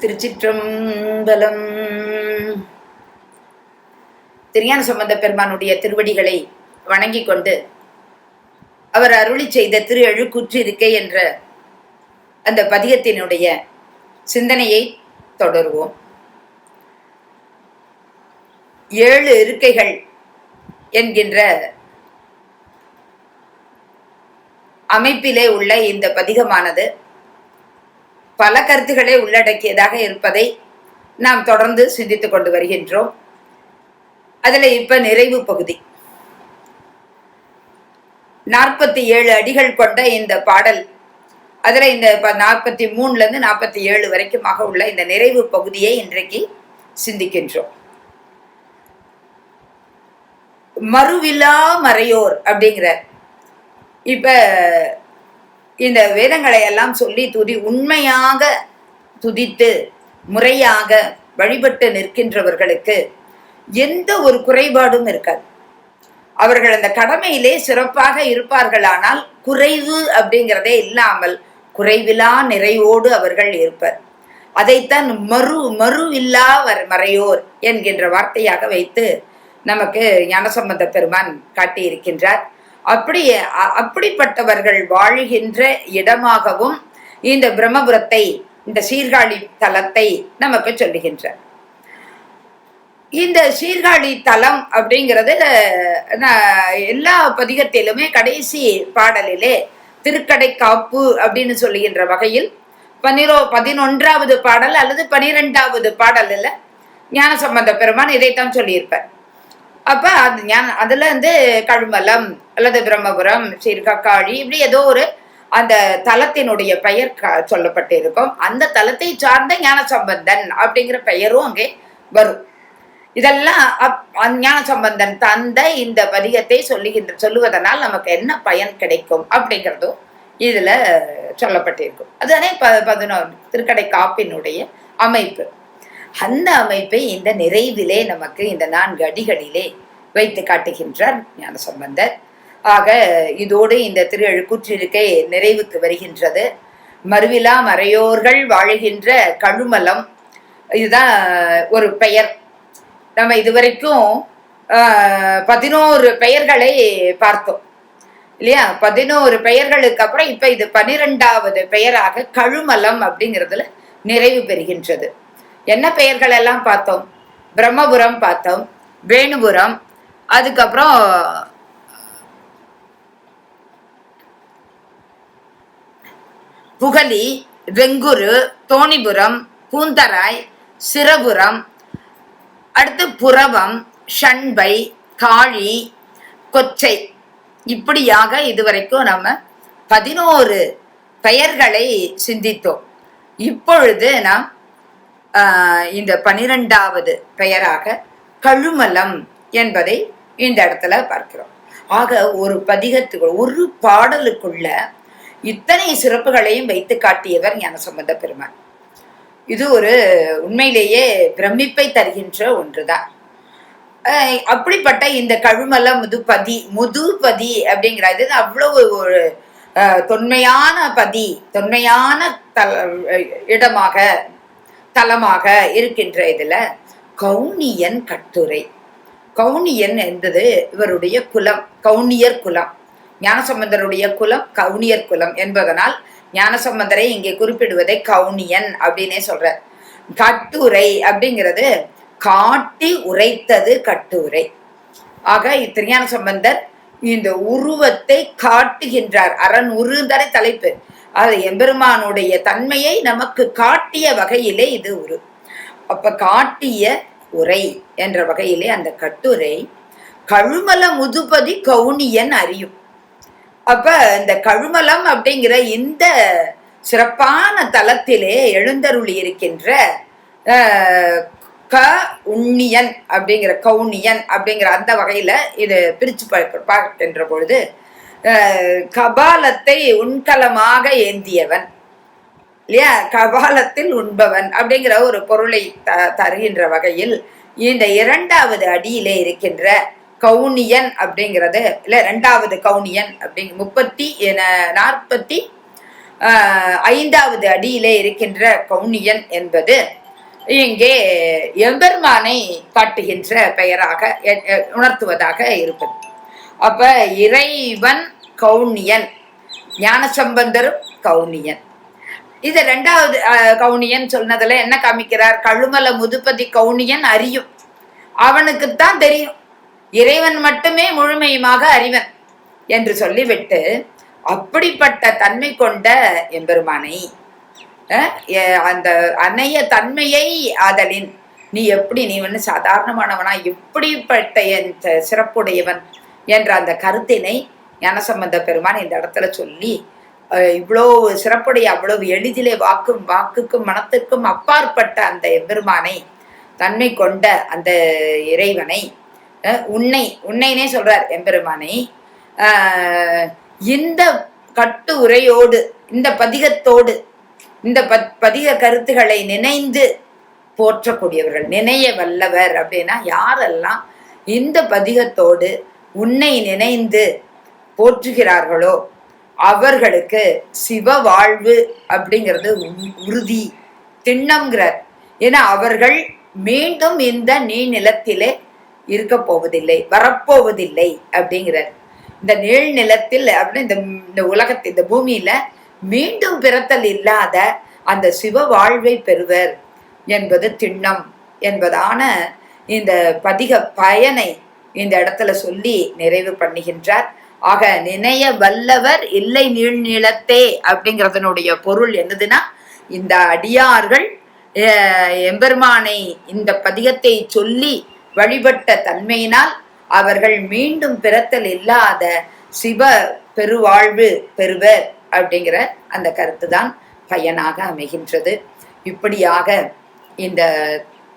திருச்சிற்றம்பலம். திருஞான சம்பந்த பெருமானுடைய திருவடிகளை வணங்கி கொண்டு அவர் அருளி செய்த திரு எழுக்கூற்றிருக்கை என்ற அந்த பதிகத்தினுடைய சிந்தனையை தொடருவோம். ஏழு இருக்கைகள் என்கின்ற அமைப்பிலே உள்ள இந்த பதிகமானது பல கருத்துக்களை உள்ளடக்கியதாக இருப்பதை நாம் தொடர்ந்து சிந்தித்துக் கொண்டு வருகின்றோம். அதில் இப்ப நிறைவு பகுதி. நாற்பத்தி ஏழு அடிகள் கொண்ட இந்த பாடல் அதில் இந்த நாற்பத்தி மூணுல இருந்து நாற்பத்தி ஏழு வரைக்குமாக உள்ள இந்த நிறைவு பகுதியை இன்றைக்கு சிந்திக்கின்றோம். மறுவிலா மறையோர் அப்படிங்கிற இப்ப இந்த வேதங்களை எல்லாம் சொல்லி துதி உண்மையாக துதித்து முறையாக வழிபட்டு நிற்கின்றவர்களுக்கு எந்த ஒரு குறைபாடும் இருக்காது. அவர்கள் அந்த கடமையிலே சிறப்பாக இருப்பார்களானால் குறைவு அப்படிங்கிறதே இல்லாமல் குறைவிலா நிறைவோடு அவர்கள் இருப்பர். அதைத்தான் மறு மறு இல்லா மறையோர் என்கின்ற வார்த்தையாக வைத்து நமக்கு ஞானசம்பந்த பெருமான் காட்டியிருக்கின்றார். அப்படி அப்படிப்பட்டவர்கள் வாழ்கின்ற இடமாகவும் இந்த பிரம்மபுரத்தை இந்த சீர்காழி தலத்தை நமக்கு சொல்லுகின்றார் இந்த சீர்காழி தலம் அப்படிங்கிறது எல்லா பதிகத்திலுமே கடைசி பாடலிலே திருக்கடை காப்பு அப்படின்னு சொல்லுகின்ற வகையில் பனிரோ பதினொன்றாவது பாடல் அல்லது பனிரெண்டாவது பாடலில் ஞான சம்பந்த பெருமான் இதைத்தான் சொல்லியிருப்பார். அப்ப அது ஞான அதுல வந்து கழுமலம் அல்லது பிரம்மபுரம் சீர்காழி இப்படி ஏதோ ஒரு அந்த தலத்தினுடைய பெயர் சொல்லப்பட்டு இருக்கும் அந்த தலத்தை சார்ந்த ஞான சம்பந்தன் அப்படிங்கிற பெயரும் அங்கே வரும். இதெல்லாம் ஞான சம்பந்தன் தந்த இந்த பதிகத்தை சொல்லுகின்ற சொல்லுவதனால் நமக்கு என்ன பயன் கிடைக்கும் அப்படிங்கிறதும் இதுல சொல்லப்பட்டிருக்கும். அதுதானே ப பதினொன்று திருக்கடை காப்பினுடைய அமைப்பு. அந்த அமைப்பை இந்த நிறைவிலே நமக்கு இந்த நான்கு அடிகளிலே வைத்து காட்டுகின்றார் ஞான சம்பந்தர் ஆக இதோடு இந்த திரு எழுக்கூற்றிருக்கை நிறைவுக்கு வருகின்றது. மறுவிலா மறையோர்கள் வாழுகின்ற கழுமலம் இதுதான் ஒரு பெயர். நம்ம இதுவரைக்கும் பதினோரு பெயர்களை பார்த்தோம் இல்லையா? பதினோரு பெயர்களுக்கு அப்புறம் இப்ப இது பனிரெண்டாவது பெயராக கழுமலம் அப்படிங்கிறதுல நிறைவு பெறுகின்றது. என்ன பெயர்கள் எல்லாம் பார்த்தோம்? பிரம்மபுரம் பார்த்தோம் வேணுபுரம் அதுக்கப்புறம் புகலி வெங்குரு தோணிபுரம் பூந்தராய் சிரபுரம் அடுத்து புறவம் ஷண்பை காழி கொச்சை. இப்படியாக இதுவரைக்கும் நம்ம பதினோரு பெயர்களை சிந்தித்தோம். இப்பொழுது நாம் இந்த பனிரெண்டாவது பெயராக கழுமலம் என்பதை இந்த இடத்துல பார்க்கிறோம். ஆக ஒரு பதிகத்துக்குள் ஒரு பாடலுக்குள்ள இத்தனை சிறப்புகளையும் வைத்து காட்டியவர் ஞானசம்பந்த பெருமான். இது ஒரு உண்மையிலேயே பிரமிப்பை தருகின்ற ஒன்றுதான். அப்படிப்பட்ட இந்த கழுமல முதுபதி முதுபதி அப்படிங்கிறது அவ்வளவு ஒரு தொன்மையான பதி தொன்மையான தல இடமாக தலமாக இருக்கின்ற இதுல கவுனியன் கட்டுரை. கவுனியன் என்பது இவருடைய குலம் கவுனியர் குலம். ஞானசம்பந்தருடைய குலம் கவுனியர் குலம் என்பதனால் ஞானசம்பந்தரை இங்கே குறிப்பிடுவதை கவுனியன் அப்படின்னே சொல்ற கட்டுரை அப்படிங்கிறது காட்டி உரைத்தது கட்டுரை. ஆக திருஞான சம்பந்தர் இந்த உருவத்தை காட்டுகின்றார். அரண் உருந்தரை தலைப்பு. அது எம்பெருமானுடைய தன்மையை நமக்கு காட்டிய வகையிலே இது உரு. அப்ப காட்டிய உரை என்ற வகையிலே அந்த கட்டுரை கழுமல முதுபதி கவுனியன் அறியும். அப்ப இந்த கழுமலம் அப்படிங்கிற இந்த சிறப்பான தலத்திலே எழுந்தருளி இருக்கின்ற க உண்ணியன் அப்படிங்கிற கவுனியன் அப்படிங்கிற அந்த வகையில இது பிரிச்சு பார்க்கின்ற பொழுது கபாலத்தை உண்கலமாக ஏந்தியவன். இல்லையா? கபாலத்தில் உண்பவன் அப்படிங்கிற ஒரு பொருளை த தருகின்ற வகையில் இந்த இரண்டாவது அடியிலே இருக்கின்ற கவுனியன் அப்படிங்கிறது இல்லை ரெண்டாவது கவுனியன் அப்படிங்க முப்பத்தி நாற்பத்தி ஐந்தாவது அடியிலே இருக்கின்ற கவுனியன் என்பது இங்கே எம்பெருமானை காட்டுகின்ற பெயராக எ- உணர்த்துவதாக இருப்பது. அப்ப இறைவன் கவுனியன் ஞானசம்பந்தரும் கவுனியன். இது ரெண்டாவது கவுனியன் சொன்னதுல என்ன காமிக்கிறார்? கழுமல முதுபதி கவுனியன் அறியும். அவனுக்குத்தான் தெரியும். இறைவன் மட்டுமே முழுமையுமாக அறிவன் என்று சொல்லிவிட்டு அப்படிப்பட்ட தன்மை கொண்ட எம்பெருமானை அந்த அன்னைய தன்மையை ஆதலின். நீ எப்படி நீ வந்து சாதாரணமானவனா எப்படிப்பட்ட என் சிறப்புடையவன் என்ற அந்த கருத்தினை ஞானசம்பந்த பெருமான் இந்த இடத்துல சொல்லி இவ்வளோ சிறப்புடைய அவ்வளவு எளிதிலே வாக்கும் வாக்குக்கும் மனத்திற்கும் அப்பாற்பட்ட அந்த எம்பெருமானை தன்மை கொண்ட அந்த இறைவனை உன்னை உன்னைனே சொல்றார் எம்பெருமானை. இந்த கட்டு உரையோடு இந்த பதிகத்தோடு இந்த பத் பதிக கருத்துக்களை நினைந்து போற்றக்கூடியவர்கள் நினைய வல்லவர் அப்படின்னா யாரெல்லாம் இந்த பதிகத்தோடு உன்னை நினைந்து போற்றுகிறார்களோ அவர்களுக்கு சிவ வாழ்வு அப்படிங்கிறது உ- உறுதி திண்ணம்ங்கிறார். ஏன்னா அவர்கள் மீண்டும் இந்த நீ நிலத்திலே இருக்க போவதில்லை வரப்போவதில்லை அப்படிங்கிறார். இந்த நீள் நிலத்தில் அப்படின்னு இந்த இந்த உலகத்தில் இந்த பூமியில மீண்டும் பிறத்தல் இல்லாத அந்த சிவ வாழ்வை பெறுவர் என்பது திண்ணம் என்பதான இந்த பதிக பயனை இந்த இடத்துல சொல்லி நிறைவு பண்ணுகின்றார். ஆக நினைய வல்லவர் இல்லை நீள்நிலத்தே அப்படிங்கிறதனுடைய பொருள் என்னதுன்னா இந்த அடியார்கள் எம்பெருமானை இந்த பதிகத்தை சொல்லி வழிபட்ட தன்மையினால் அவர்கள் மீண்டும் பிறத்தல் இல்லாத சிவ பெருவாழ்வு பெறுவர் அப்படிங்கிற அந்த கருத்து தான் பயனாக அமைகின்றது. இப்படியாக இந்த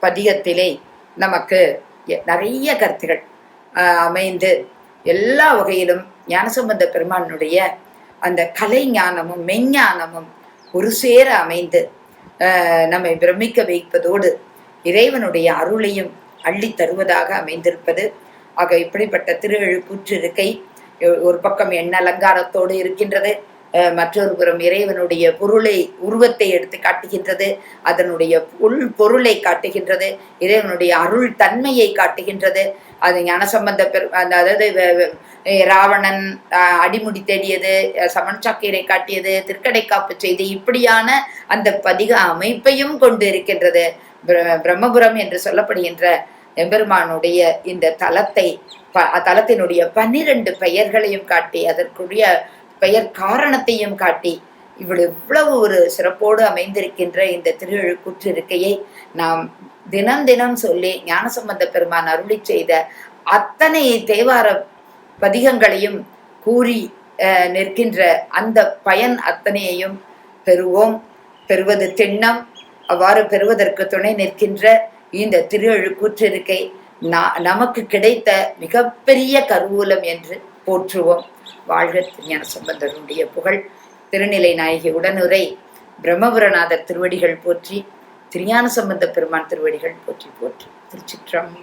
பதிகத்திலே நமக்கு எ- நிறைய கருத்துகள் அமைந்து எல்லா வகையிலும் ஞானசம்பந்த பெருமானுடைய அந்த கலை ஞானமும் மெஞ்ஞானமும் ஒரு சேர அமைந்து நம்மை பிரமிக்க வைப்பதோடு இறைவனுடைய அருளையும் அள்ளி தருவதாக அமைந்திருப்பது. ஆக இப்படிப்பட்ட திருஎழுக்கூற்று ஒரு பக்கம் எண்ண அலங்காரத்தோடு இருக்கின்றது மற்றொரு புறம் இறைவனுடைய பொருளை உருவத்தை எடுத்து காட்டுகின்றது அதனுடைய உள் பொருளை காட்டுகின்றது இறைவனுடைய அருள் தன்மையை காட்டுகின்றது. அது ஞானசம்பந்த பெரு அந்த அதாவது ராவணன் அடிமுடி தேடியது சமன் சாக்கீரை காட்டியது திருக்கடை காப்பு செய்தி இப்படியான அந்த பதிக அமைப்பையும் கொண்டு இருக்கின்றது. பிரம்மபுரம் என்று சொல்லப்படுகின்ற எம்பெருமானுடைய இந்த தலத்தை தலத்தினுடைய பன்னிரண்டு பெயர்களையும் காட்டி அதற்குரிய பெயர் காரணத்தையும் காட்டி இவ்வளவு இவ்வளவு ஒரு சிறப்போடு அமைந்திருக்கின்ற இந்த திருஎழுக்கூற்று இருக்கையை நாம் தினம் தினம் சொல்லி ஞானசம்பந்த பெருமான் அருளி செய்த அத்தனை தேவார பதிகங்களையும் கூறி அஹ், நிற்கின்ற அந்த பயன் அத்தனையையும் பெறுவோம். பெறுவது திண்ணம். அவ்வாறு பெறுவதற்கு துணை நிற்கின்ற இந்த திருஎழுக்கூற்றிருக்கை நா- நமக்கு கிடைத்த மிகப்பெரிய கருவூலம் என்று போற்றுவோம். வாழ்க ஞான சம்பந்தருடைய புகழ். திருநிலை நாயகி உடனுரை பிரம்மபுரநாதர் திருவடிகள் போற்றி திருஞான சம்பந்த பெருமான் திருவடிகள் போற்றி போற்றி. திருச்சிற்றம்